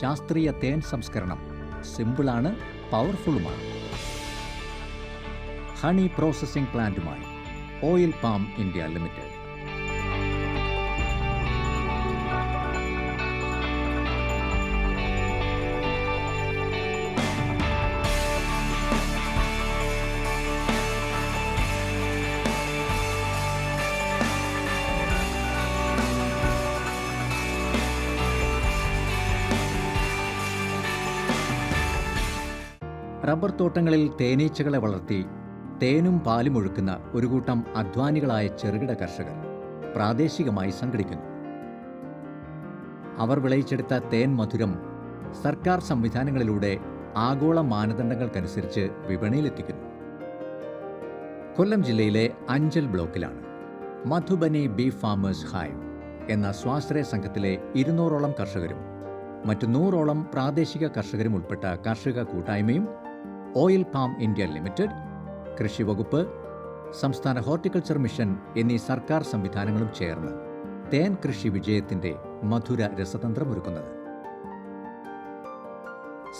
ശാസ്ത്രീയ തേൻ സംസ്കരണം. സിമ്പിളാണ് പവർഫുള്ളുമാണ് honey processing പ്ലാന്റുമായി oil palm India limited. Rubber തോട്ടങ്ങളിൽ തേനീച്ചകളെ വളർത്തി തേനും പാലും ഒഴുക്കുന്ന ഒരു കൂട്ടം അധ്വാനികളായ ചെറുകിട കർഷകർ പ്രാദേശികമായി സംഘടിക്കുന്നു. അവർ വിളയിച്ചെടുത്ത തേൻ മധുരം സർക്കാർ സംവിധാനങ്ങളിലൂടെ ആഗോള മാനദണ്ഡങ്ങൾക്കനുസരിച്ച് വിപണിയിലെത്തിക്കുന്നു. കൊല്ലം ജില്ലയിലെ അഞ്ചൽ ബ്ലോക്കിലാണ് മധുബനി ബീഫ് ഫാമേഴ്സ് ഹൈവ് എന്ന സ്വാശ്രയ സംഘത്തിലെ ഇരുന്നൂറോളം കർഷകരും മറ്റു നൂറോളം പ്രാദേശിക കർഷകരും ഉൾപ്പെട്ട കർഷക കൂട്ടായ്മയും ഓയിൽ പാം ഇന്ത്യ ലിമിറ്റഡ് കൃഷി വകുപ്പ് സംസ്ഥാന ഹോർട്ടിക്കൾച്ചർ മിഷൻ എന്നീ സർക്കാർ സംവിധാനങ്ങളും ചേർന്ന് തേൻ കൃഷി വിജയത്തിന്റെ മധുര രസതന്ത്രമൊരുക്കുന്നത്.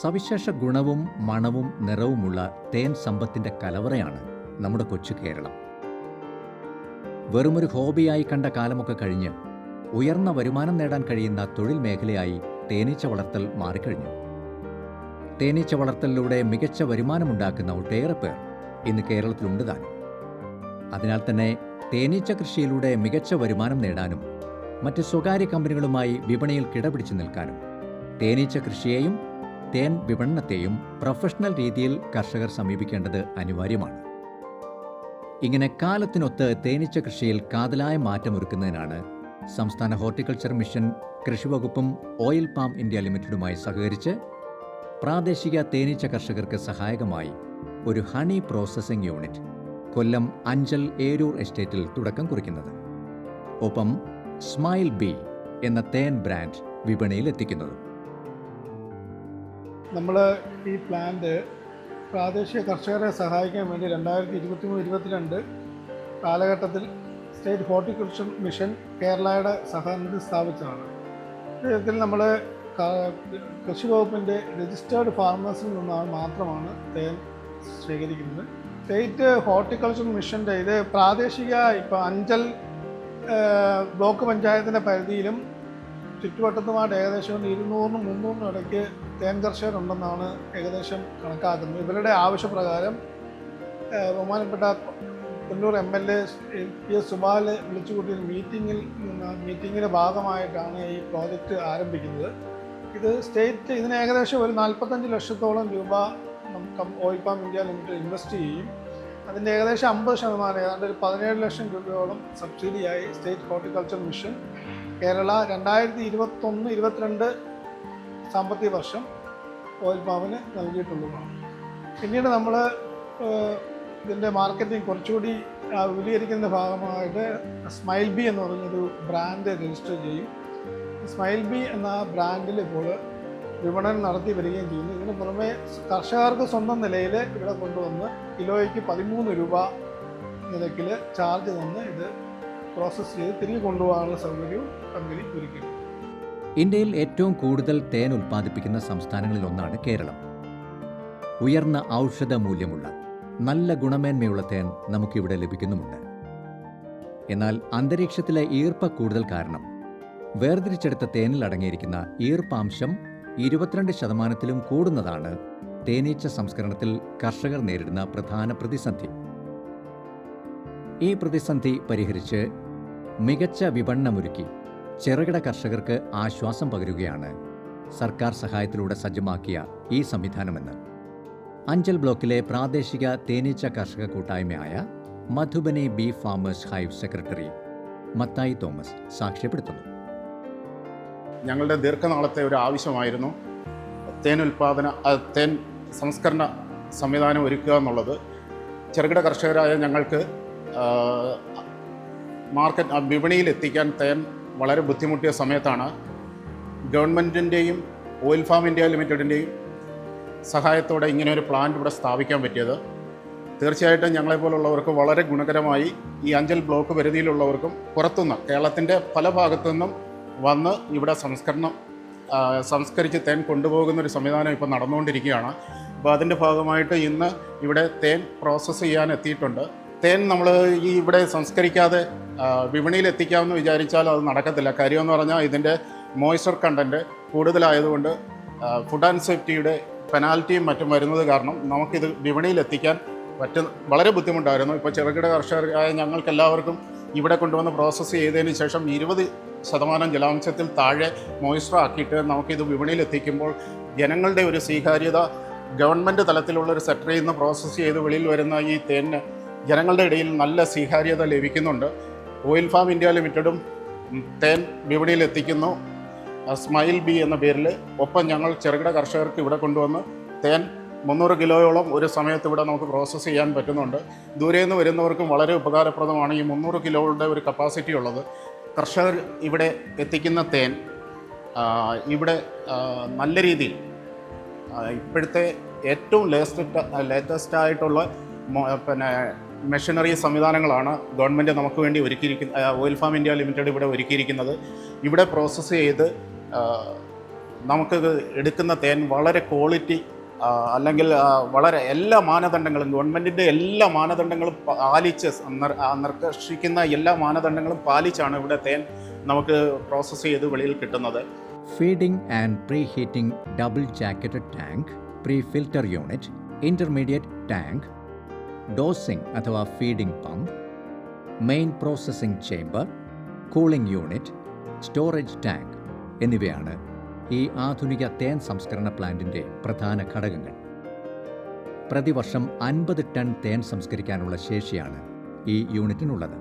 സവിശേഷ ഗുണവും മണവും നിറവുമുള്ള തേൻ സമ്പത്തിന്റെ കലവറയാണ് നമ്മുടെ കൊച്ചു കേരളം. വെറുമൊരു ഹോബിയായി കണ്ട കാലമൊക്കെ കഴിഞ്ഞ് ഉയർന്ന വരുമാനം നേടാൻ കഴിയുന്ന തൊഴിൽ മേഖലയായി തേനീച്ച വളർത്തൽ മാറിക്കഴിഞ്ഞു. തേനീച്ച വളർത്തലിലൂടെ മികച്ച വരുമാനമുണ്ടാക്കുന്ന ഒട്ടേറെ പേർ ഇന്ന് കേരളത്തിലുണ്ട് താനും. അതിനാൽ തന്നെ തേനീച്ച കൃഷിയിലൂടെ മികച്ച വരുമാനം നേടാനും മറ്റ് സ്വകാര്യ കമ്പനികളുമായി വിപണിയിൽ കിടപിടിച്ചു നിൽക്കാനും തേനീച്ച കൃഷിയെയും തേൻ വിപണനത്തെയും പ്രൊഫഷണൽ രീതിയിൽ കർഷകർ സമീപിക്കേണ്ടത് അനിവാര്യമാണ്. ഇങ്ങനെ കാലത്തിനൊത്ത് തേനീച്ച കൃഷിയിൽ കാതലായ മാറ്റമൊരുക്കുന്നതിനാണ് സംസ്ഥാന ഹോർട്ടിക്കൾച്ചർ മിഷൻ കൃഷിവകുപ്പും ഓയിൽ പാം ഇന്ത്യ ലിമിറ്റഡുമായി സഹകരിച്ച് പ്രാദേശിക തേനീച്ച കർഷകർക്ക് സഹായകമായി ഒരു honey processing unit Kollam Anchal Eroor എസ്റ്റേറ്റിൽ തുടക്കം കുറിക്കുന്നത്. ഒപ്പം സ്മൈൽ ബി എന്ന തേൻ ബ്രാൻഡ് വിപണിയിൽ എത്തിക്കുന്നത്. നമ്മൾ ഈ പ്ലാന്റ് പ്രാദേശിക കർഷകരെ സഹായിക്കാൻ വേണ്ടി രണ്ടായിരത്തി ഇരുപത്തി മൂന്ന് ഇരുപത്തിരണ്ട് കാലഘട്ടത്തിൽ സ്റ്റേറ്റ് ഹോർട്ടിക്കൾച്ചർ മിഷൻ കേരളയുടെ സഹകരണത്തിൽ സ്ഥാപിച്ചതാണ്. ഇതിൽ നമ്മൾ കൃഷി വകുപ്പിന്റെ രജിസ്റ്റേർഡ് ഫാർമേഴ്സിൽ നിന്നാണ് മാത്രമാണ് തേൻ ശേഖരിക്കുന്നത് സ്റ്റേറ്റ് ഹോർട്ടിക്കൾച്ചർ മിഷന്റെ ഇത് പ്രാദേശിക ഇപ്പോൾ അഞ്ചൽ ബ്ലോക്ക് പഞ്ചായത്തിന്റെ പരിധിയിലും ചുറ്റുവട്ടത്തുമായിട്ട് ഏകദേശം ഇരുന്നൂറിനും മുന്നൂറിനും ഇടയ്ക്ക് തേൻ കർഷകരുണ്ടെന്നാണ് ഏകദേശം കണക്കാക്കുന്നത്. ഇവരുടെ ആവശ്യപ്രകാരം ബഹുമാനപ്പെട്ട Kollur M L A P S Subal വിളിച്ചുകൂട്ടിയ മീറ്റിങ്ങിൽ മീറ്റിങ്ങിന്റെ ഭാഗമായിട്ടാണ് ഈ പ്രോജക്റ്റ് ആരംഭിക്കുന്നത്. ഇത് സ്റ്റേറ്റ് ഇതിന് ഏകദേശം ഒരു നാൽപ്പത്തഞ്ച് ലക്ഷത്തോളം രൂപ നമുക്ക് oil palm India limited invest ചെയ്യും. അതിന്റെ ഏകദേശം അമ്പത് ശതമാനം ഏതാണ്ട് ഒരു പതിനേഴ് ലക്ഷം രൂപയോളം സബ്സിഡിയായി സ്റ്റേറ്റ് ഹോർട്ടിക്കൾച്ചർ മിഷൻ കേരള രണ്ടായിരത്തി ഇരുപത്തൊന്ന് ഇരുപത്തിരണ്ട് സാമ്പത്തിക വർഷം ഓയിൽ പാമിന് നൽകിയിട്ടുള്ളതാണ് പിന്നീട് നമ്മൾ ഇതിന്റെ മാർക്കറ്റിംഗ് കുറച്ചുകൂടി വിപുലീകരിക്കുന്ന ഭാഗമായിട്ട് സ്മൈൽ ബി എന്ന് പറഞ്ഞൊരു ബ്രാൻഡ് രജിസ്റ്റർ ചെയ്യും. സ്മൈൽ ബി എന്ന ബ്രാൻഡിൽ ഇപ്പോൾ വിപണനം നടത്തി വരികയും ചെയ്യുന്നു. ഇതിന് പുറമെ കർഷകർക്ക് സ്വന്തം നിലയിൽ ഇവിടെ കൊണ്ടുവന്ന് കിലോയ്ക്ക് പതിമൂന്ന് രൂപ നിരക്കിൽ ചാർജ് തന്ന് ഇത് പ്രോസസ്സ് ചെയ്ത് തിരികെ കൊണ്ടുപോകാനുള്ള സൗകര്യവും കമ്പനി ഒരുക്കുന്നു ഇന്ത്യയിൽ ഏറ്റവും കൂടുതൽ തേൻ ഉൽപ്പാദിപ്പിക്കുന്ന സംസ്ഥാനങ്ങളിൽ ഒന്നാണ് കേരളം. ഉയർന്ന ഔഷധ മൂല്യമുള്ള നല്ല ഗുണമേന്മയുള്ള തേൻ നമുക്കിവിടെ ലഭിക്കുന്നുമുണ്ട്. എന്നാൽ അന്തരീക്ഷത്തിലെ ഈർപ്പ കൂടുതൽ കാരണം വേർതിരിച്ചെടുത്ത തേനിൽ അടങ്ങിയിരിക്കുന്ന ഈർപ്പാംശം ഇരുപത്തിരണ്ട് ശതമാനത്തിലും കൂടുന്നതാണ് തേനീച്ച സംസ്കരണത്തിൽ കർഷകർ നേരിടുന്ന പ്രധാന പ്രതിസന്ധി. ഈ പ്രതിസന്ധി പരിഹരിച്ച് മികച്ച വിപണനമൊരുക്കി ചെറുകിട കർഷകർക്ക് ആശ്വാസം പകരുകയാണ് സർക്കാർ സഹായത്തിലൂടെ സജ്ജമാക്കിയ ഈ സംവിധാനമെന്ന്. അഞ്ചൽ ബ്ലോക്കിലെ പ്രാദേശിക തേനീച്ച കർഷക കൂട്ടായ്മയായ Madhubani bee farmers hive secretary Mathai Thomas സാക്ഷ്യപ്പെടുത്തുന്നു. ഞങ്ങളുടെ ദീർഘനാളത്തെ ഒരു ആവശ്യമായിരുന്നു. തേൻ ഉൽപ്പാദന തേൻ സംസ്കരണ സംവിധാനം ഒരുക്കുക എന്നുള്ളത്. ചെറുകിട കർഷകരായ ഞങ്ങൾക്ക് മാർക്കറ്റ് വിപണിയിൽ എത്തിക്കാൻ തേൻ വളരെ ബുദ്ധിമുട്ടിയ സമയത്താണ് ഗവൺമെന്റിന്റെയും ഓയിൽ ഫാം ഇന്ത്യ ലിമിറ്റഡിന്റെയും സഹായത്തോടെ ഇങ്ങനെ ഒരു പ്ലാന്റ് ഇവിടെ സ്ഥാപിക്കാൻ പറ്റിയത്. തീർച്ചയായിട്ടും ഞങ്ങളെപ്പോലുള്ളവർക്ക് വളരെ ഗുണകരമായി ഈ അഞ്ചൽ ബ്ലോക്ക് പരിധിയിലുള്ളവർക്കും പുറത്തുനിന്ന് കേരളത്തിന്റെ പല ഭാഗത്തു നിന്നും വന്ന് ഇവിടെ സംസ്കരണം സംസ്കരിച്ച് തേൻ കൊണ്ടുപോകുന്ന ഒരു സംവിധാനം ഇപ്പോൾ നടന്നുകൊണ്ടിരിക്കുകയാണ്. അപ്പോൾ അതിന്റെ ഭാഗമായിട്ട് ഇന്ന് ഇവിടെ തേൻ പ്രോസസ്സ് ചെയ്യാൻ എത്തിയിട്ടുണ്ട്. തേൻ നമ്മൾ ഈ ഇവിടെ സംസ്കരിക്കാതെ വിപണിയിൽ എത്തിക്കാമെന്ന് വിചാരിച്ചാൽ അത് നടക്കത്തില്ല. കാര്യമെന്ന് പറഞ്ഞാൽ ഇതിന്റെ മോയ്സ്ചർ കണ്ടന്റ് കൂടുതലായതുകൊണ്ട് ഫുഡ് ആൻഡ് സേഫ്റ്റിയുടെ പെനാൽറ്റിയും മറ്റും വരുന്നത് കാരണം നമുക്കിത് വിപണിയിൽ എത്തിക്കാൻ പറ്റുന്ന വളരെ ബുദ്ധിമുട്ടായിരുന്നു. ഇപ്പോൾ ചെറുകിട കർഷകരായ ഞങ്ങൾക്ക് എല്ലാവർക്കും ഇവിടെ കൊണ്ടുവന്ന് പ്രോസസ്സ് ചെയ്തതിന് ശേഷം ഇരുപത് ശതമാനം ജലാംശത്തിൽ താഴെ മോയ്സ്ചർ ആക്കിയിട്ട് നമുക്കിത് വിപണിയിൽ എത്തിക്കുമ്പോൾ ജനങ്ങളുടെ ഒരു സ്വീകാര്യത ഗവൺമെന്റ് തലത്തിലുള്ള ഒരു സെക്ടറിൽ നിന്ന് പ്രോസസ്സ് ചെയ്ത് വെളിയിൽ വരുന്ന ഈ തേനിന് ജനങ്ങളുടെ ഇടയിൽ നല്ല സ്വീകാര്യത ലഭിക്കുന്നുണ്ട്. ഓയിൽ ഫാം ഇന്ത്യ ലിമിറ്റഡും തേൻ വിപണിയിൽ എത്തിക്കുന്നു. സ്മൈൽ ബി എന്ന പേരിൽ ഒപ്പം ഞങ്ങൾ ചെറുകിട കർഷകർക്ക് ഇവിടെ കൊണ്ടുവന്ന് തേൻ മുന്നൂറ് കിലോയോളം ഒരു സമയത്ത് ഇവിടെ നമുക്ക് പ്രോസസ്സ് ചെയ്യാൻ പറ്റുന്നുണ്ട്. ദൂരെ നിന്ന് വരുന്നവർക്കും വളരെ ഉപകാരപ്രദമാണ് ഈ മുന്നൂറ് കിലോയുടെ ഒരു കപ്പാസിറ്റി ഉള്ളത്. കർഷകർ ഇവിടെ എത്തിക്കുന്ന തേൻ ഇവിടെ നല്ല രീതിയിൽ ഇപ്പോഴത്തെ ഏറ്റവും ലേറ്റസ്റ്റ് ലേറ്റസ്റ്റ് ആയിട്ടുള്ള പിന്നെ മെഷീനറി സംവിധാനങ്ങളാണ് ഗവൺമെന്റ് നമുക്ക് വേണ്ടി ഒരുക്കിയിരിക്കുന്ന ഓയിൽ ഫാം ഇന്ത്യ ലിമിറ്റഡ് ഇവിടെ ഒരുക്കിയിരിക്കുന്നത്. ഇവിടെ പ്രോസസ്സ് ചെയ്ത് നമുക്ക് എടുക്കുന്ന തേൻ വളരെ ക്വാളിറ്റി അല്ലെങ്കിൽ വളരെ എല്ലാ മാനദണ്ഡങ്ങളും ഗവൺമെന്റിന്റെ എല്ലാ മാനദണ്ഡങ്ങളും പാലിച്ച് നിർദ്ദേശിക്കുന്ന എല്ലാ മാനദണ്ഡങ്ങളും പാലിച്ചാണ് ഇവിടെ തേൻ നമുക്ക് പ്രോസസ്സ് ചെയ്ത് വെളിയിൽ കിട്ടുന്നത്. Feeding and pre heating double jacketed tank pre filter unit intermediate tank dosing അഥവാ feeding pump main processing chamber cooling unit storage tank എന്നിവയാണ് ഈ ആധുനിക തേൻ സംസ്കരണ പ്ലാന്റിന്റെ പ്രധാന ഘടകങ്ങൾ. പ്രതിവർഷം അൻപത് ടൺ തേൻ സംസ്കരിക്കാനുള്ള ശേഷിയാണ് ഈ യൂണിറ്റിനുള്ളത്.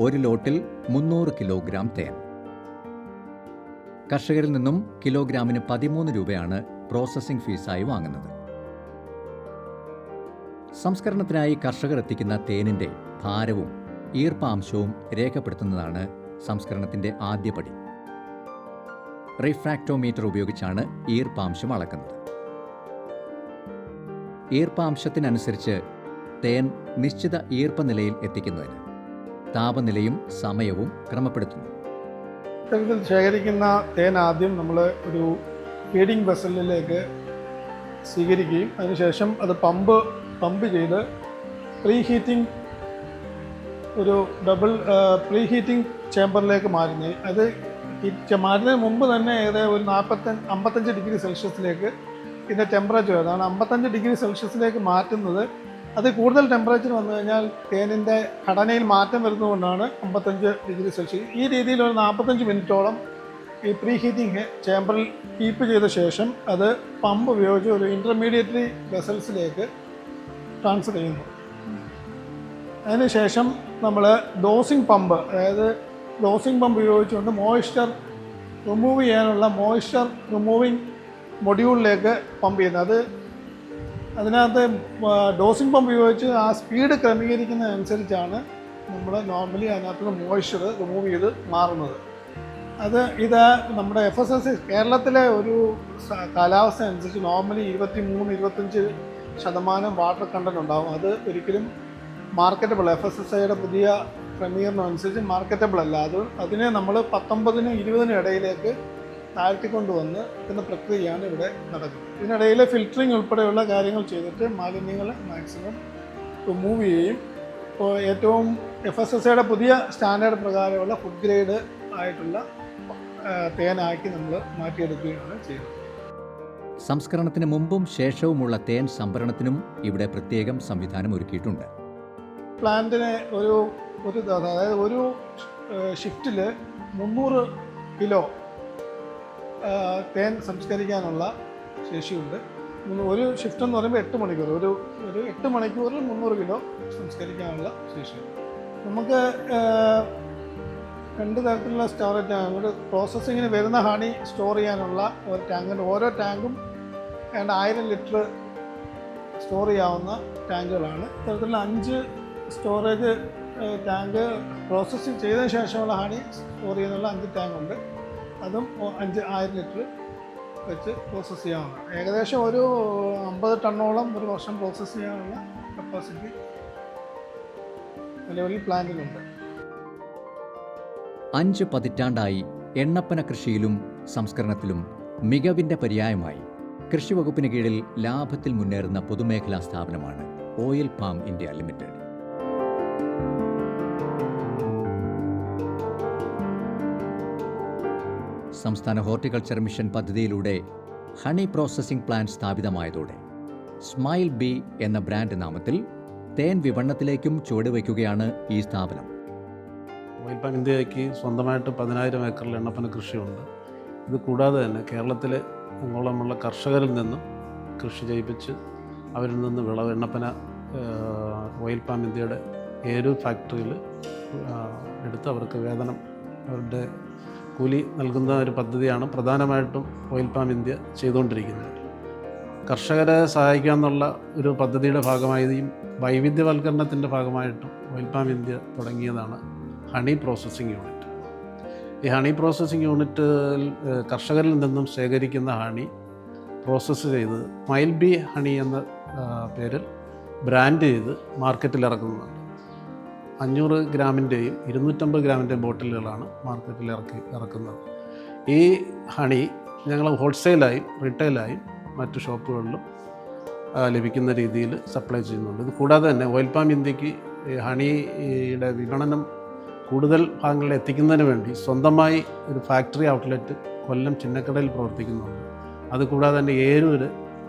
ഒരു ലോട്ടിൽ മുന്നൂറ് കിലോഗ്രാം തേൻ. കർഷകരിൽ നിന്നും കിലോഗ്രാമിന് പതിമൂന്ന് രൂപയാണ് പ്രോസസ്സിംഗ് ഫീസായി വാങ്ങുന്നത്. സംസ്കരണത്തിനായി കർഷകർ എത്തിക്കുന്ന തേനിന്റെ ഭാരവും ഈർപ്പാംശവും രേഖപ്പെടുത്തുന്നതാണ് സംസ്കരണത്തിന്റെ ആദ്യപടി. റിഫ്രാക്ടോമീറ്റർ ഉപയോഗിച്ചാണ് ഈർപ്പാംശം അളക്കുന്നത്. ഈർപ്പാംശത്തിനനുസരിച്ച് തേൻ നിശ്ചിത ഈർപ്പനിലയിൽ എത്തിക്കുന്നതിന് താപനിലയും സമയവും ക്രമപ്പെടുത്തുന്നു. ഇത്തരത്തിൽ ശേഖരിക്കുന്ന തേൻ ആദ്യം നമ്മൾ ഒരു ഫീഡിംഗ് വെസലിലേക്ക് സ്വീകരിക്കുകയും അതിനുശേഷം അത് പമ്പ് പമ്പ് ചെയ്ത് പ്രീ ഹീറ്റിംഗ് ഒരു ഡബിൾ പ്രീ ഹീറ്റിംഗ് ചേമ്പറിലേക്ക് മാറ്റുന്നത് അത് ഹീറ്റ് മാറ്റുന്നതിന് മുമ്പ് തന്നെ ഏകദേശം ഒരു നാൽപ്പത്തഞ്ച് അമ്പത്തഞ്ച് ഡിഗ്രി സെൽഷ്യസിലേക്ക് ഇതിന്റെ ടെമ്പറേച്ചർ അതാണ്. അമ്പത്തഞ്ച് ഡിഗ്രി സെൽഷ്യസിലേക്ക് മാറ്റുന്നത്. അത് കൂടുതൽ ടെമ്പറേച്ചർ വന്നു കഴിഞ്ഞാൽ തേനിന്റെ ഘടനയിൽ മാറ്റം വരുന്നതുകൊണ്ടാണ് അമ്പത്തഞ്ച് ഡിഗ്രി സെൽഷ്യസ്. ഈ രീതിയിൽ ഒരു നാൽപ്പത്തഞ്ച് മിനിറ്റോളം ഈ പ്രീ ഹീറ്റിംഗ് ചേമ്പറിൽ കീപ്പ് ചെയ്ത ശേഷം അത് പമ്പ് ഉപയോഗിച്ച് ഒരു ഇന്റർമീഡിയറ്ററി വെസൽസിലേക്ക് ട്രാൻസ്ഫർ ചെയ്യുന്നു. അതിനുശേഷം നമ്മൾ ഡോസിങ് പമ്പ് അതായത് ഡോസിങ് പമ്പ് ഉപയോഗിച്ചുകൊണ്ട് മോയ്സ്ചർ റിമൂവ് ചെയ്യാനുള്ള മോയ്സ്ചർ റിമൂവിങ് മൊഡ്യൂളിലേക്ക് പമ്പ് ചെയ്യുന്നത് അത് അതിനകത്ത് ഡോസിംഗ് പമ്പ് ഉപയോഗിച്ച് ആ സ്പീഡ് ക്രമീകരിക്കുന്നതനുസരിച്ചാണ് നമ്മൾ നോർമലി അതിനകത്ത് മോയ്സ്ചർ റിമൂവ് ചെയ്ത് മാറുന്നത്. അത് ഇത് നമ്മുടെ എഫ് എസ് എസ് കേരളത്തിലെ ഒരു കാലാവസ്ഥ അനുസരിച്ച് നോർമലി ഇരുപത്തി മൂന്ന് ഇരുപത്തഞ്ച് ശതമാനം വാട്ടർ കണ്ടന്റ് ഉണ്ടാകും അത് ഒരിക്കലും മാർക്കറ്റബിൾ എഫ് എസ് എസ് ഐയുടെ പുതിയ ക്രമീകരണം അനുസരിച്ച് മാർക്കറ്റബിൾ അല്ല. അത് അതിനെ നമ്മൾ പത്തൊമ്പതിനും ഇരുപതിനും ഇടയിലേക്ക് താഴ്ത്തിക്കൊണ്ടുവന്ന് എന്ന പ്രക്രിയയാണ് ഇവിടെ നടക്കുന്നത്. ഇതിനിടയിൽ ഫിൽറ്ററിങ് ഉൾപ്പെടെയുള്ള കാര്യങ്ങൾ ചെയ്തിട്ട് മാലിന്യങ്ങൾ മാക്സിമം റിമൂവ് ചെയ്യും. ഇപ്പോൾ ഏറ്റവും എഫ് എസ് എസ് ഐയുടെ പുതിയ സ്റ്റാൻഡേർഡ് പ്രകാരമുള്ള ഫുഡ് ഗ്രേഡ് ആയിട്ടുള്ള തേനാക്കി നമ്മൾ മാറ്റിയെടുക്കുകയാണ് ചെയ്യുന്നത്. സംസ്കരണത്തിന് മുമ്പും ശേഷവുമുള്ള തേൻ സംഭരണത്തിനും ഇവിടെ പ്രത്യേകം സംവിധാനം ഒരുക്കിയിട്ടുണ്ട്. പ്ലാന്റിന് ഒരു ഒരു അതായത് ഒരു ഷിഫ്റ്റിൽ മുന്നൂറ് കിലോ തേൻ സംസ്കരിക്കാനുള്ള ശേഷിയുണ്ട്. ഒരു ഷിഫ്റ്റ് എന്ന് പറയുമ്പോൾ എട്ട് മണിക്കൂർ ഒരു ഒരു എട്ട് മണിക്കൂറിൽ മുന്നൂറ് കിലോ സംസ്കരിക്കാനുള്ള ശേഷിയുണ്ട് നമുക്ക് രണ്ട് തരത്തിലുള്ള സ്റ്റോറേജ്. ടാങ്ക് പ്രോസസ്സിങ്ങിന് വരുന്ന ഹണി സ്റ്റോർ ചെയ്യാനുള്ള ഒരു ടാങ്ക്. ഓരോ ടാങ്കും ഏതാണ്ട് ആയിരം ലിറ്റർ സ്റ്റോർ ചെയ്യാവുന്ന ടാങ്കുകളാണ്. ഇത്തരത്തിലുള്ള അഞ്ച് സ്റ്റോറേജ് ടാങ്ക് പ്രോസസ്സിങ് ചെയ്തതിന് ശേഷമുള്ള ഹണി സ്റ്റോർ ചെയ്യുന്നുള്ള അഞ്ച് ടാങ്കുണ്ട് അതും അഞ്ച് ആയിരം ലിറ്റർ വെച്ച് പ്രോസസ്സ് ചെയ്യാവുന്ന ഏകദേശം ഒരു അമ്പത് ടണ്ണോളം ഒരു വർഷം പ്രോസസ്സ് ചെയ്യാനുള്ള കപ്പാസിറ്റി നിലവിൽ പ്ലാന്റിലുണ്ട്. അഞ്ച് പതിറ്റാണ്ടായി എണ്ണപ്പന കൃഷിയിലും സംസ്കരണത്തിലും മികവിന്റെ പര്യായമായി. കൃഷിവകുപ്പിന് കീഴിൽ ലാഭത്തിൽ മുന്നേറുന്ന പൊതുമേഖലാ സ്ഥാപനമാണ് ഓയിൽ പാം ഇന്ത്യ ലിമിറ്റഡ്. സംസ്ഥാന ഹോർട്ടിക്കൾച്ചർ മിഷൻ പദ്ധതിയിലൂടെ ഹണി പ്രോസസ്സിംഗ് പ്ലാന്റ് സ്ഥാപിതമായതോടെ സ്മൈൽ ബി എന്ന ബ്രാൻഡ് നാമത്തിൽ തേൻ വിപണനത്തിലേക്കും ചുവടുവയ്ക്കുകയാണ് ഈ സ്ഥാപനം. ഓയിൽപാം ഇന്ത്യയ്ക്ക് സ്വന്തമായിട്ട് പതിനായിരം ഏക്കറിൽ എണ്ണപ്പന കൃഷിയുണ്ട്. ഇത് കൂടാതെ തന്നെ കേരളത്തിലെ അങ്ങോളമുള്ള കർഷകരിൽ നിന്നും കൃഷി ചെയ്യിപ്പിച്ച് അവരിൽ നിന്ന് വിളവ് എണ്ണപ്പന ഓയിൽ പാം ഇന്ത്യയുടെ ഏരു ഫാക്ടറിയിൽ എടുത്ത് അവർക്ക് വേതനം അവരുടെ കൂലി നൽകുന്ന ഒരു പദ്ധതിയാണ് പ്രധാനമായിട്ടും ഓയിൽ പാം ഇന്ത്യ ചെയ്തുകൊണ്ടിരിക്കുന്നത്. കർഷകരെ സഹായിക്കുക എന്നുള്ള ഒരു പദ്ധതിയുടെ ഭാഗമായും വൈവിധ്യവൽക്കരണത്തിന്റെ ഭാഗമായിട്ടും ഓയിൽ പാം ഇന്ത്യ തുടങ്ങിയതാണ് ഹണി പ്രോസസ്സിംഗ് യൂണിറ്റ്. ഈ ഹണി പ്രോസസ്സിംഗ് യൂണിറ്റിൽ കർഷകരിൽ നിന്നും ശേഖരിക്കുന്ന ഹണി പ്രോസസ്സ് ചെയ്ത് മൈൽ ബി ഹണി എന്ന പേരിൽ ബ്രാൻഡ് ചെയ്ത് മാർക്കറ്റിൽ ഇറക്കുന്നുണ്ട് അഞ്ഞൂറ് ഗ്രാമിന്റെയും ഇരുന്നൂറ്റമ്പത് ഗ്രാമിന്റെയും ബോട്ടിലുകളാണ് മാർക്കറ്റിൽ ഇറക്കി ഇറക്കുന്നത്. ഈ ഹണി ഞങ്ങൾ ഹോൾസെയിലായും റീറ്റെയിലായും മറ്റു ഷോപ്പുകളിലും ലഭിക്കുന്ന രീതിയിൽ സപ്ലൈ ചെയ്യുന്നുണ്ട്. ഇത് കൂടാതെ തന്നെ ഓയിൽ പാം ഇന്ത്യയ്ക്ക് ഹണിയുടെ വിപണനം കൂടുതൽ ഭാഗങ്ങളിൽ എത്തിക്കുന്നതിന് വേണ്ടി സ്വന്തമായി ഒരു ഫാക്ടറി ഔട്ട്ലെറ്റ് കൊല്ലം ചിന്നക്കടയിൽ പ്രവർത്തിക്കുന്നുണ്ട്. അതുകൂടാതെ തന്നെ ഏരൂര്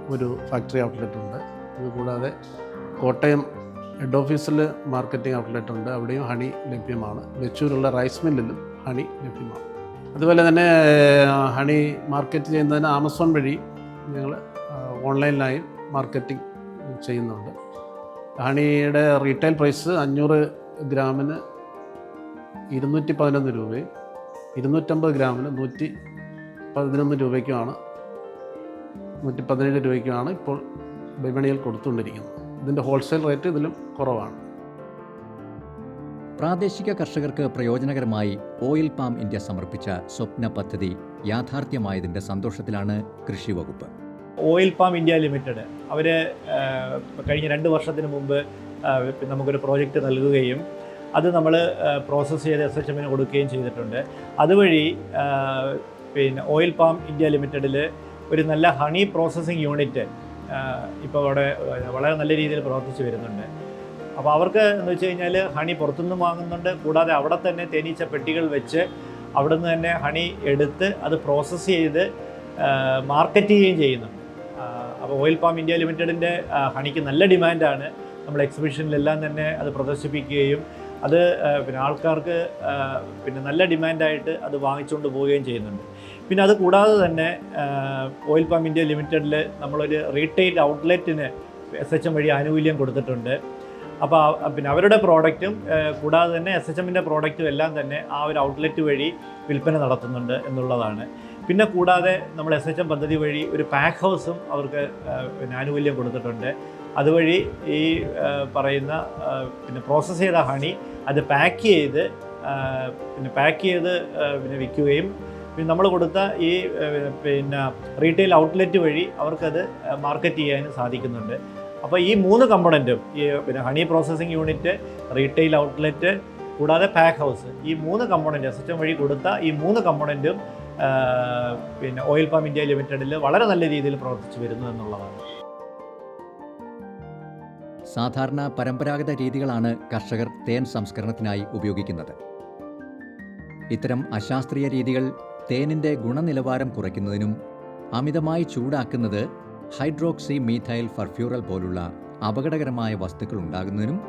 ഒരു ഫാക്ടറി ഔട്ട്ലെറ്റ് ഉണ്ട്. അതുകൂടാതെ കോട്ടയം ഹെഡ് ഓഫീസിൽ മാർക്കറ്റിംഗ് ഔട്ട്ലെറ്റ് ഉണ്ട്. അവിടെയും ഹണി ലഭ്യമാണ്. വെച്ചൂരുള്ള റൈസ് മില്ലിലും ഹണി ലഭ്യമാണ്. അതുപോലെ തന്നെ ഹണി മാർക്കറ്റ് ചെയ്യുന്നതിന് ആമസോൺ വഴി ഞങ്ങൾ ഓൺലൈനിലായും മാർക്കറ്റിംഗ് ചെയ്യുന്നുണ്ട്. ഹണിയുടെ റീറ്റെയിൽ പ്രൈസ് അഞ്ഞൂറ് ഗ്രാമിന് ഇരുന്നൂറ്റി പതിനൊന്ന് രൂപയും ഇരുന്നൂറ്റമ്പത് ഗ്രാമിന് നൂറ്റി പതിനൊന്ന് രൂപയ്ക്കുമാണ് നൂറ്റി പതിനേഴ് രൂപയ്ക്കുമാണ് ഇപ്പോൾ വിപണിയിൽ കൊടുത്തുകൊണ്ടിരിക്കുന്നത്. ഇതിന്റെ ഹോൾസെയിൽ റേറ്റ് ഇതിലും കുറവാണ്. പ്രാദേശിക കർഷകർക്ക് പ്രയോജനകരമായി ഓയിൽ പാം ഇന്ത്യ സമർപ്പിച്ച സ്വപ്ന പദ്ധതി യാഥാർത്ഥ്യമായതിന്റെ സന്തോഷത്തിലാണ് കൃഷി വകുപ്പ്. ഓയിൽ പാം ഇന്ത്യ ലിമിറ്റഡ് അവർ കഴിഞ്ഞ രണ്ട് വർഷത്തിന് മുമ്പ് നമുക്കൊരു പ്രോജക്റ്റ് നൽകുകയും അത് നമ്മൾ പ്രോസസ്സ് ചെയ്ത് എസ് എച്ച് എമ്മിന് കൊടുക്കുകയും ചെയ്തിട്ടുണ്ട്. അതുവഴി പിന്നെ ഓയിൽ പാം ഇന്ത്യ ലിമിറ്റഡിൽ ഒരു നല്ല ഹണി പ്രോസസ്സിംഗ് യൂണിറ്റ് ഇപ്പോൾ അവിടെ വളരെ നല്ല രീതിയിൽ പ്രവർത്തിച്ച് വരുന്നുണ്ട്. അപ്പോൾ അവർക്ക് എന്ന് വെച്ച് കഴിഞ്ഞാൽ ഹണി പുറത്തുനിന്ന് വാങ്ങുന്നുണ്ട്. കൂടാതെ അവിടെ തന്നെ തേനീച്ച പെട്ടികൾ വെച്ച് അവിടെ നിന്ന് തന്നെ ഹണി എടുത്ത് അത് പ്രോസസ്സ് ചെയ്ത് മാർക്കറ്റ് ചെയ്യുകയും ചെയ്യുന്നുണ്ട്. അപ്പോൾ ഓയിൽ പാം ഇന്ത്യ ലിമിറ്റഡിന്റെ ഹണിക്ക് നല്ല ഡിമാൻഡാണ്. നമ്മൾ എക്സിബിഷനിലെല്ലാം തന്നെ അത് പ്രദർശിപ്പിക്കുകയും അത് പിന്നെ ആൾക്കാർക്ക് പിന്നെ നല്ല ഡിമാൻഡായിട്ട് അത് വാങ്ങിച്ചുകൊണ്ട് പോവുകയും ചെയ്യുന്നുണ്ട്. പിന്നെ അത് കൂടാതെ തന്നെ ഓയിൽ പാം ഇന്ത്യ ലിമിറ്റഡിൽ നമ്മളൊരു റീറ്റെയിൽ ഔട്ട്ലെറ്റിന് എസ് എച്ച് എം വഴി ആനുകൂല്യം കൊടുത്തിട്ടുണ്ട്. അപ്പോൾ പിന്നെ അവരുടെ പ്രോഡക്റ്റും കൂടാതെ തന്നെ എസ് എച്ച് എമ്മിന്റെ പ്രോഡക്റ്റും എല്ലാം തന്നെ ആ ഒരു ഔട്ട്ലെറ്റ് വഴി വിൽപ്പന നടത്തുന്നുണ്ട് എന്നുള്ളതാണ്. പിന്നെ കൂടാതെ നമ്മൾ എസ് എച്ച് എം പദ്ധതി വഴി ഒരു പാക്ക് ഹൗസും അവർക്ക് പിന്നെ ആനുകൂല്യം കൊടുത്തിട്ടുണ്ട്. അതുവഴി ഈ പറയുന്ന പിന്നെ പ്രോസസ്സ് ചെയ്ത ഹണി അത് പാക്ക് ചെയ്ത് പിന്നെ പാക്ക് ചെയ്ത് പിന്നെ വിൽക്കുകയും പിന്നെ നമ്മൾ കൊടുത്ത ഈ പിന്നെ റീറ്റെയിൽ ഔട്ട്ലെറ്റ് വഴി അവർക്കത് മാർക്കറ്റ് ചെയ്യാനും സാധിക്കുന്നുണ്ട്. അപ്പോൾ ഈ മൂന്ന് കമ്പണന്റും ഈ പിന്നെ honey processing unit retail outlet കൂടാതെ പാക്ക് ഹൗസ് ഈ മൂന്ന് കമ്പോണന്റ് എം വഴി കൊടുത്ത ഈ മൂന്ന് കമ്പോണന്റും പിന്നെ ഓയിൽ പാം ഇന്ത്യ ലിമിറ്റഡിൽ വളരെ നല്ല രീതിയിൽ പ്രവർത്തിച്ചു വരുന്നു എന്നുള്ളതാണ്. സാധാരണ പരമ്പരാഗത രീതികളാണ് കർഷകർ തേൻ സംസ്കരണത്തിനായി ഉപയോഗിക്കുന്നത്. ഇത്തരം അശാസ്ത്രീയ രീതികൾ തേനിന്റെ ഗുണനിലവാരം കുറയ്ക്കുന്നതിനും അമിതമായി ചൂടാക്കുന്നത് ഹൈഡ്രോക്സി മീഥൈൽ ഫർഫ്യൂറൽ പോലുള്ള അപകടകരമായ വസ്തുക്കൾ ഉണ്ടാകുന്നതിനും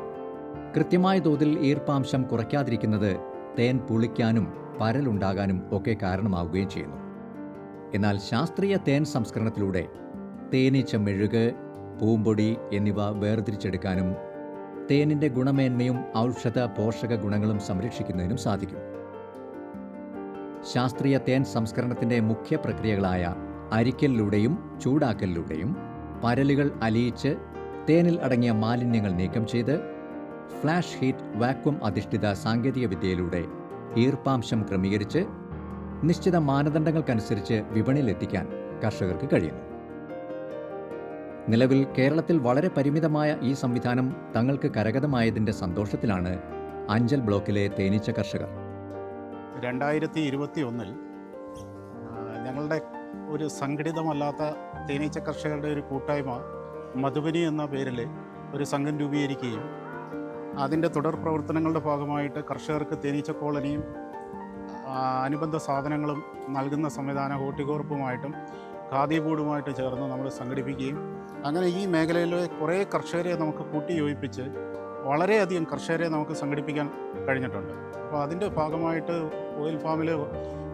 കൃത്യമായ തോതിൽ ഈർപ്പാംശം കുറയ്ക്കാതിരിക്കുന്നത് തേൻ പുളിക്കാനും പരലുണ്ടാകാനും ഒക്കെ കാരണമാവുകയും ചെയ്യുന്നു. എന്നാൽ ശാസ്ത്രീയ തേൻ സംസ്കരണത്തിലൂടെ തേനീച്ച മെഴുക് പൂമ്പൊടി എന്നിവ വേർതിരിച്ചെടുക്കാനും തേനിന്റെ ഗുണമേന്മയും ഔഷധ പോഷക ഗുണങ്ങളും സംരക്ഷിക്കുന്നതിനും സാധിക്കും. ശാസ്ത്രീയ തേൻ സംസ്കരണത്തിന്റെ മുഖ്യ പ്രക്രിയകളായ അരിക്കലിലൂടെയും ചൂടാക്കലിലൂടെയും പരലുകൾ അലിയിച്ച് തേനിൽ അടങ്ങിയ മാലിന്യങ്ങൾ നീക്കം ചെയ്ത് ഫ്ലാഷ് ഹീറ്റ് വാക്വം അധിഷ്ഠിത സാങ്കേതിക വിദ്യയിലൂടെ ഈർപ്പാംശം ക്രമീകരിച്ച് നിശ്ചിത മാനദണ്ഡങ്ങൾക്കനുസരിച്ച് വിപണിയിലെത്തിക്കാൻ കർഷകർക്ക് കഴിയുന്നു. നിലവിൽ കേരളത്തിൽ വളരെ പരിമിതമായ ഈ സംവിധാനം തങ്ങൾക്ക് കരഗതമായതിന്റെ സന്തോഷത്തിലാണ് അഞ്ചൽ ബ്ലോക്കിലെ തേനീച്ച കർഷകർ. രണ്ടായിരത്തി ഇരുപത്തി ഒന്നിൽ ഞങ്ങളുടെ ഒരു സംഘടിതമല്ലാത്ത തേനീച്ച കർഷകരുടെ ഒരു കൂട്ടായ്മ മധുബനി എന്ന പേരിൽ ഒരു സംഘം രൂപീകരിക്കുകയും അതിന്റെ തുടർ പ്രവർത്തനങ്ങളുടെ ഭാഗമായിട്ട് കർഷകർക്ക് തേനീച്ച കോളനിയും അനുബന്ധ സാധനങ്ങളും നൽകുന്ന സംവിധാനം ഹോർട്ടികോർപ്പുമായിട്ടും ഖാദി ബോർഡുമായിട്ട് ചേർന്ന് നമ്മൾ സംഘടിപ്പിക്കുകയും അങ്ങനെ ഈ മേഖലയിലെ കുറേ കർഷകരെ നമുക്ക് കൂട്ടി യോജിപ്പിച്ച് വളരെയധികം കർഷകരെ നമുക്ക് സംഘടിപ്പിക്കാൻ കഴിഞ്ഞിട്ടുണ്ട്. അപ്പോൾ അതിന്റെ ഭാഗമായിട്ട് ഓയിൽ ഫാമിൽ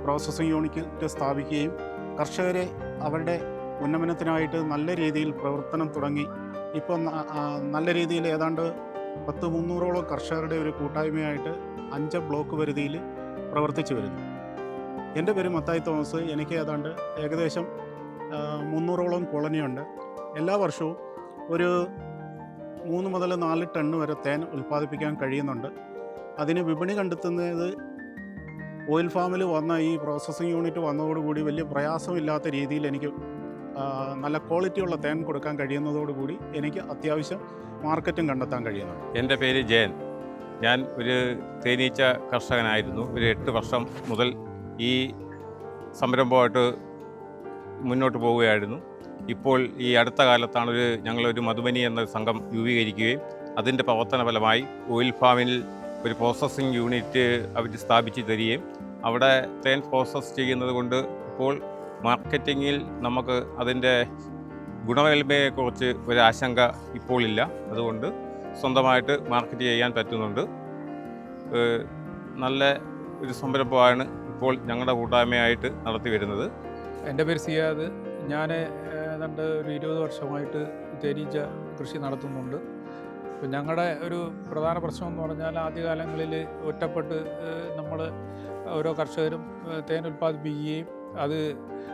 പ്രോസസ്സിംഗ് യൂണിറ്റ് സ്ഥാപിക്കുകയും കർഷകരെ അവരുടെ ഉന്നമനത്തിനായിട്ട് നല്ല രീതിയിൽ പ്രവർത്തനം തുടങ്ങി. ഇപ്പം നല്ല രീതിയിൽ ഏതാണ്ട് പത്ത് മുന്നൂറോളം കർഷകരുടെ ഒരു കൂട്ടായ്മയായിട്ട് അഞ്ച് ബ്ലോക്ക് പരിധിയിൽ പ്രവർത്തിച്ചു വരുന്നു. എന്റെ പേര് മത്തായി തോമസ്. എനിക്ക് ഏതാണ്ട് ഏകദേശം മുന്നൂറോളം കോളനിയുണ്ട്. എല്ലാ വർഷവും ഒരു മൂന്ന് മുതൽ നാല് ടണ്ണ് വരെ തേൻ ഉൽപ്പാദിപ്പിക്കാൻ കഴിയുന്നുണ്ട്. അതിന് വിപണി കണ്ടെത്തുന്നത് ഓയിൽ ഫാമിൽ വന്ന ഈ പ്രോസസ്സിംഗ് യൂണിറ്റ് വന്നതോടുകൂടി വലിയ പ്രയാസമില്ലാത്ത രീതിയിൽ എനിക്ക് നല്ല ക്വാളിറ്റിയുള്ള തേൻ കൊടുക്കാൻ കഴിയുന്നതോടുകൂടി എനിക്ക് അത്യാവശ്യം മാർക്കറ്റും കണ്ടെത്താൻ കഴിയുന്നുണ്ട്. എന്റെ പേര് ജയൻ. ഞാൻ ഒരു തേനീച്ച കർഷകനായിരുന്നു. ഒരു എട്ട് വർഷം മുതൽ ഈ സംരംഭമായിട്ട് മുന്നോട്ട് പോവുകയായിരുന്നു. ഇപ്പോൾ ഈ അടുത്ത കാലത്താണ് ഒരു ഞങ്ങളൊരു മധുബനി എന്ന സംഘം രൂപീകരിക്കുകയും അതിന്റെ പ്രവർത്തന ഫലമായി ഓയിൽ ഫാമിൽ ഒരു പ്രോസസ്സിംഗ് യൂണിറ്റ് അവർ സ്ഥാപിച്ച് തരികയും അവിടെ തേൻ പ്രോസസ്സ് ചെയ്യുന്നത് കൊണ്ട് ഇപ്പോൾ മാർക്കറ്റിങ്ങിൽ നമുക്ക് അതിന്റെ ഗുണമേന്മയെക്കുറിച്ച് ഒരു ആശങ്ക ഇപ്പോൾ ഇല്ല. അതുകൊണ്ട് സ്വന്തമായിട്ട് മാർക്കറ്റ് ചെയ്യാൻ പറ്റുന്നുണ്ട്. നല്ല ഒരു സംരംഭമാണ് ഇപ്പോൾ ഞങ്ങളുടെ കൂട്ടായ്മയായിട്ട് നടത്തി വരുന്നത്. എന്റെ പേര് സിയാദ് ഞാൻ ഏതാണ്ട് ഒരു ഇരുപത് വർഷമായിട്ട് തേനീച്ച കൃഷി നടത്തുന്നുണ്ട്. അപ്പം ഞങ്ങളുടെ ഒരു പ്രധാന പ്രശ്നം എന്ന് പറഞ്ഞാൽ ആദ്യകാലങ്ങളിൽ ഒറ്റപ്പെട്ട് നമ്മൾ ഓരോ കർഷകരും തേൻ ഉൽപ്പാദിപ്പിക്കുകയും അത്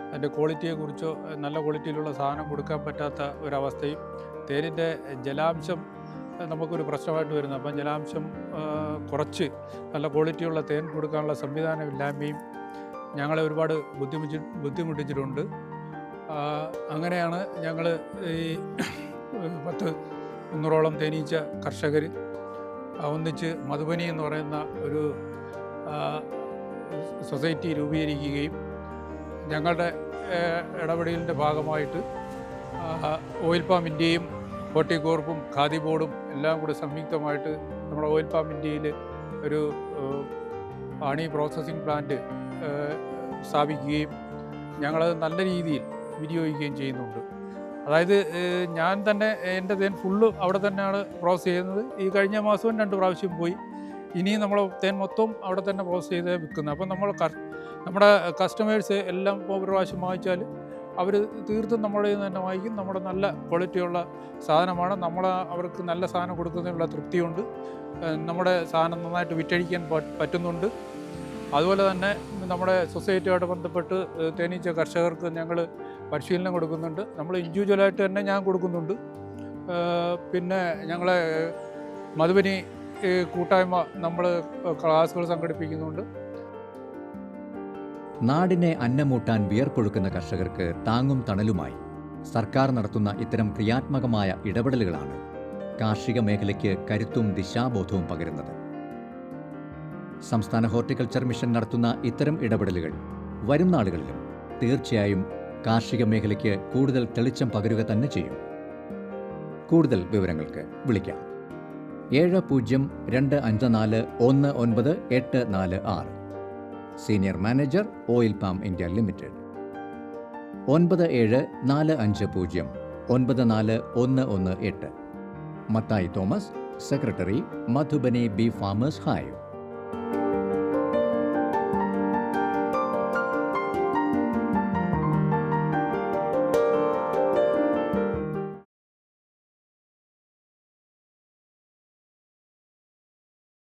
അതിന്റെ ക്വാളിറ്റിയെക്കുറിച്ചോ നല്ല ക്വാളിറ്റിയിലുള്ള സാധനം കൊടുക്കാൻ പറ്റാത്ത ഒരവസ്ഥയും തേനിന്റെ ജലാംശം നമുക്കൊരു പ്രശ്നമായിട്ട് വരുന്നത് അപ്പം ജലാംശം കുറച്ച് നല്ല ക്വാളിറ്റിയുള്ള തേൻ കൊടുക്കാനുള്ള സംവിധാനമില്ലായ്മയും ഞങ്ങളെ ഒരുപാട് ബുദ്ധിമുട്ടി ബുദ്ധിമുട്ടിച്ചിട്ടുണ്ട്. അങ്ങനെയാണ് ഞങ്ങൾ ഈ പത്ത് മുന്നൂറോളം തേനീച്ച കർഷകർ ഒന്നിച്ച് മധുബനി എന്ന് പറയുന്ന ഒരു സൊസൈറ്റി രൂപീകരിക്കുകയും ഞങ്ങളുടെ ഇടപെടലിന്റെ ഭാഗമായിട്ട് ഓയിൽ പാം ഇന്ത്യയും ഹോർട്ടികോർപ്പും ഖാദി ബോർഡും എല്ലാം കൂടി സംയുക്തമായിട്ട് നമ്മുടെ ഓയിൽ പാം ഇന്ത്യയിൽ ഒരു ആണി പ്രോസസ്സിംഗ് പ്ലാന്റ് സ്ഥാപിക്കുകയും ഞങ്ങളത് നല്ല രീതിയിൽ വിനിയോഗിക്കുകയും ചെയ്യുന്നുണ്ട്. അതായത് ഞാൻ തന്നെ എന്റെ തേൻ ഫുള്ള് അവിടെ തന്നെയാണ് പ്രോസസ്സ് ചെയ്യുന്നത്. ഈ കഴിഞ്ഞ മാസവും രണ്ട് പ്രാവശ്യം പോയി. ഇനിയും നമ്മൾ തേൻ മൊത്തം അവിടെ തന്നെ പ്രോസസ്സ് ചെയ്ത് വിൽക്കുന്നത്. അപ്പം നമ്മൾ നമ്മുടെ കസ്റ്റമേഴ്സ് എല്ലാം ഒരു പ്രാവശ്യം വാങ്ങിച്ചാൽ അവർ തീർത്തും നമ്മുടെ തന്നെ വാങ്ങിക്കും. നമ്മുടെ നല്ല ക്വാളിറ്റിയുള്ള സാധനമാണ്. നമ്മൾ അവർക്ക് നല്ല സാധനം കൊടുക്കുന്നതിനുള്ള തൃപ്തിയുണ്ട്. നമ്മുടെ സാധനം നന്നായിട്ട് വിറ്റഴിക്കാൻ പറ്റുന്നുണ്ട്. അതുപോലെ തന്നെ നമ്മുടെ സൊസൈറ്റിയുമായിട്ട് ബന്ധപ്പെട്ട് തേനീച്ച കർഷകർക്ക് ഞങ്ങൾ പരിശീലനം കൊടുക്കുന്നുണ്ട്. നമ്മൾ ഇൻഡിവിജ്വലായിട്ട് തന്നെ ഞാൻ കൊടുക്കുന്നുണ്ട്. പിന്നെ ഞങ്ങളെ മധുബനി കൂട്ടായ്മ നമ്മൾ ക്ലാസ്സുകൾ സംഘടിപ്പിക്കുന്നുണ്ട്. നാടിനെ അന്നമൂട്ടാൻ വിയർപ്പൊഴുക്കുന്ന കർഷകർക്ക് താങ്ങും തണലുമായി. സർക്കാർ നടത്തുന്ന ഇത്തരം ക്രിയാത്മകമായ ഇടപെടലുകളാണ് കാർഷിക മേഖലയ്ക്ക് കരുത്തും ദിശാബോധവും പകരുന്നത്. സംസ്ഥാന ഹോർട്ടിക്കൾച്ചർ മിഷൻ നടത്തുന്ന ഇത്തരം ഇടപെടലുകൾ വരും നാളുകളിലും തീർച്ചയായും കാർഷിക മേഖലയ്ക്ക് കൂടുതൽ തെളിച്ചം പകരുക തന്നെ ചെയ്യും. കൂടുതൽ വിവരങ്ങൾക്ക് വിളിക്കാം. ഏഴ് പൂജ്യം രണ്ട് അഞ്ച് നാല് ഒന്ന് ഒൻപത് എട്ട് നാല് ആറ്. Senior manager oil palm India limited. ഒൻപത് ഏഴ് നാല് അഞ്ച് പൂജ്യം ഒൻപത് നാല് ഒന്ന് ഒന്ന് എട്ട്. Mathai Thomas secretary Madhubani bee farmers hive thank you